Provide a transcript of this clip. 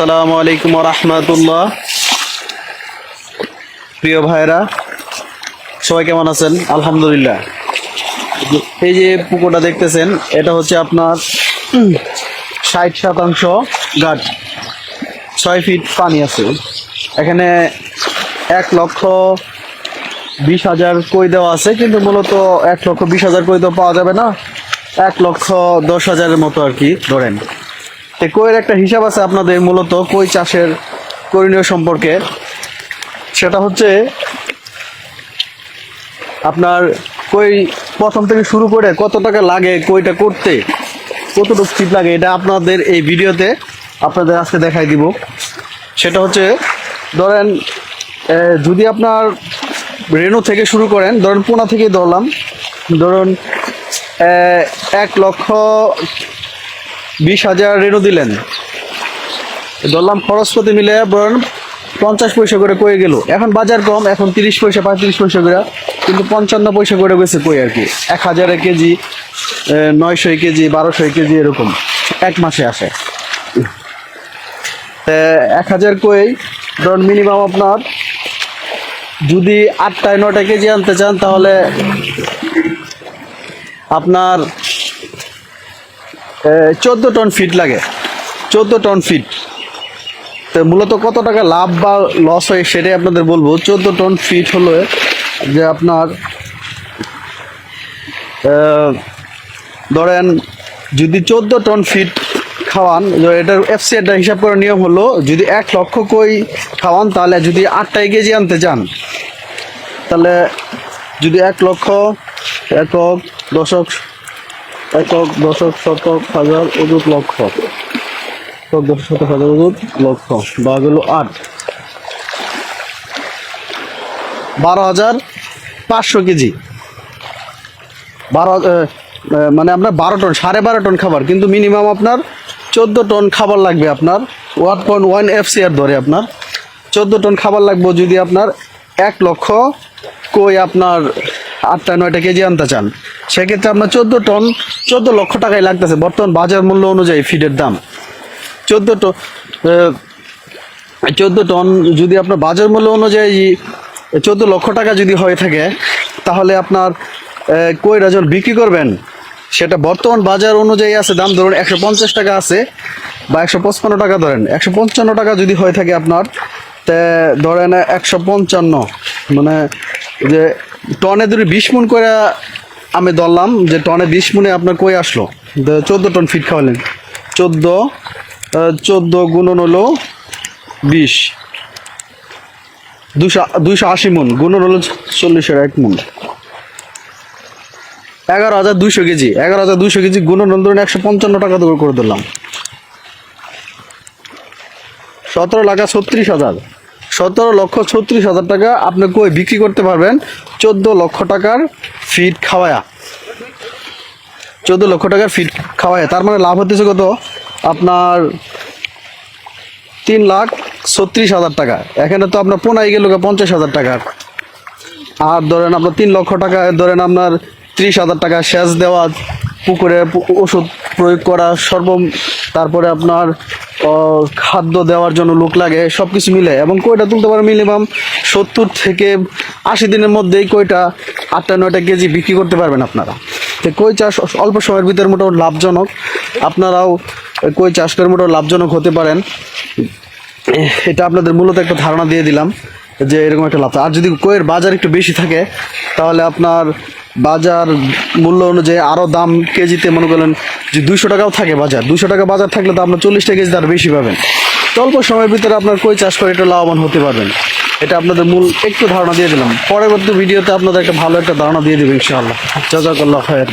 আসসালামু আলাইকুম রহমতুল্লাহ। প্রিয় ভাইরা সবাই কেমন আছেন? আলহামদুলিল্লাহ। এই যে পুকুরটা দেখতেছেন, এটা হচ্ছে আপনার ষাট শতাংশ গাছ ছয় ফিট পানি আছে। এখানে এক লক্ষ বিশ হাজার কই দেওয়া আছে, কিন্তু মূলত এক লক্ষ বিশ হাজার কই তো পাওয়া যাবে না। এক লক্ষ দশ হাজারের মতো আর কি, ধরেন। তো কইয়ের একটা হিসাব আছে আপনাদের মূলত কই চাষের করণীয় সম্পর্কে। সেটা হচ্ছে আপনার কই প্রথম থেকে শুরু করে কত টাকা লাগে, কইটা করতে, কতটুকু ফিট লাগে, এটা আপনাদের এই ভিডিওতে আপনাদের আজকে দেখাই দিব। সেটা হচ্ছে, ধরেন যদি আপনার রেনু থেকে শুরু করেন, ধরেন পোনা থেকেই ধরলাম, ধরুন এক লক্ষ বিশ হাজার রেনু দিলেন। ধরলাম খরচপতি মিলে ধরেন পঞ্চাশ পয়সা করে কয়ে গেল। এখন বাজার কম, এখন তিরিশ পয়সা, পঁয়ত্রিশ পয়সা করে। কিন্তু পঞ্চান্ন পয়সা করে গেছে কই আর কি? এক হাজারে কেজি নয়শো কেজি, বারোশো কেজি এরকম এক মাসে আসে। এক হাজার কই, ধরুন মিনিমাম আপনার যদি আটটায় নটা কেজি আনতে চান তাহলে আপনার চোদ্দ টন ফিট লাগে। চোদ্দ টন ফিট তো মূলত কত টাকা লাভ বা লস হয় সেটাই আপনাদের বলব। চোদ্দ টন ফিট হলো যে আপনার ধরেন যদি চোদ্দ টন ফিট খাওয়ান এটার এফসি হিসাব করার নিয়ম হলো, যদি এক লক্ষ কই খাওয়ান, তাহলে যদি আটটাই কেজি আনতে চান, তাহলে যদি এক লক্ষ একক দশক একক দশক শতক হাজার অযুত লক্ষ। একক দশক শতক হাজার অযুত লক্ষ। বা গেল আট। বারো হাজার পাঁচশো কেজি। বারো মানে আপনার বারো টন, সাড়ে বারো টন খাবার, কিন্তু মিনিমাম আপনার চোদ্দ টন খাবার লাগবে আপনার। One point one F R ধরে আপনার। চোদ্দ টন খাবার লাগবে যদি আপনার এক লক্ষ কই আপনার আটটা নয়টা কেজি আনতে চান, সেক্ষেত্রে আপনার চোদ্দ টন, চোদ্দ লক্ষ টাকাই লাগতেছে বর্তমান বাজার মূল্য অনুযায়ী ফিডের দাম। চোদ্দ টন চোদ্দ টন যদি আপনার বাজার মূল্য অনুযায়ী চোদ্দ লক্ষ টাকা যদি হয়ে থাকে, তাহলে আপনার কই যখন বিক্রি করবেন, সেটা বর্তমান বাজার অনুযায়ী আছে দাম ধরুন একশো পঞ্চাশ টাকা আছে বা একশো পঁচপান্ন টাকা ধরেন। একশো পঞ্চান্ন টাকা যদি হয়ে থাকে আপনার, তে ধরেন একশো পঞ্চান্ন মানে যে টনে ধরে বিশ মন করে আমি ধরলাম যে টনে বিশ মনে আপনার কই আসলো? চোদ্দ টন ফিট খাওয়ালেন। চোদ্দ চোদ্দ গুণন হলো বিশ। দুশো দুইশো আশি মন, গুণন হলো চল্লিশের এক মন। এগারো হাজার দুইশো কেজি, এগারো হাজার দুইশো কেজি গুণন ধরুন একশো পঞ্চান্ন টাকা করে দিলাম সতেরো লাখ ছত্রিশ হাজার। সতেরো লক্ষ ছত্রিশ হাজার টাকা। আপনি কই বিক্রি করতে পারবেন? চোদ্দ লক্ষ টাকার ফিট খাওয়ায়া। চোদ্দ লক্ষ টাকার ফিট খাওয়ায়। তার মানে লাভ হতেছে কত? আপনার তিন লাখ ছত্রিশ হাজার টাকা। এখানে তো আপনার পোনাই গেল পঞ্চাশ হাজার টাকার আর ধরেন আপনার তিন লক্ষ টাকা, ধরেন আপনার ত্রিশ হাজার টাকা সেচ দেওয়া, পুকুরে ওষুধ প্রয়োগ করা সর্ব তারপরে আপনার খাদ্য দেওয়ার জন্য লোক লাগে সব কিছু মিলে। এবং কইটা তুলতে পারে মিনিমাম সত্তর থেকে আশি দিনের মধ্যেই কইটা আটটা, নয়টা কেজি বিক্রি করতে পারবেন আপনারা। তো কই চাষ অল্প সময়ের ভিতরে মোটামুটি লাভজনক। আপনারাও কই চাষ করে মোটামুটি লাভজনক হতে পারেন। এটা আপনাদের মূলত একটা ধারণা দিয়ে দিলাম যে এরকম একটা লাভ। আর যদি কইয়ের বাজার একটু বেশি থাকে, তাহলে আপনার বাজার মূল্য অনুযায়ী আরও দাম কেজিতে মনে করেন যে দুশো টাকাও থাকে বাজার। দুশো টাকা বাজার থাকলে তো আপনার চল্লিশ টাকা কেজি আরও বেশি পাবেন। অল্প সময়ের ভিতরে আপনার কই চাষ করে এটা লাভবান হতে পারবেন। এটা আপনাদের মূল একটু ধারণা দিয়ে দিলাম। পরবর্তী ভিডিওতে আপনাদের একটা ভালো একটা ধারণা দিয়ে দেবেন ইনশাআল্লাহ। জাজাকাল্লাহ খায়ের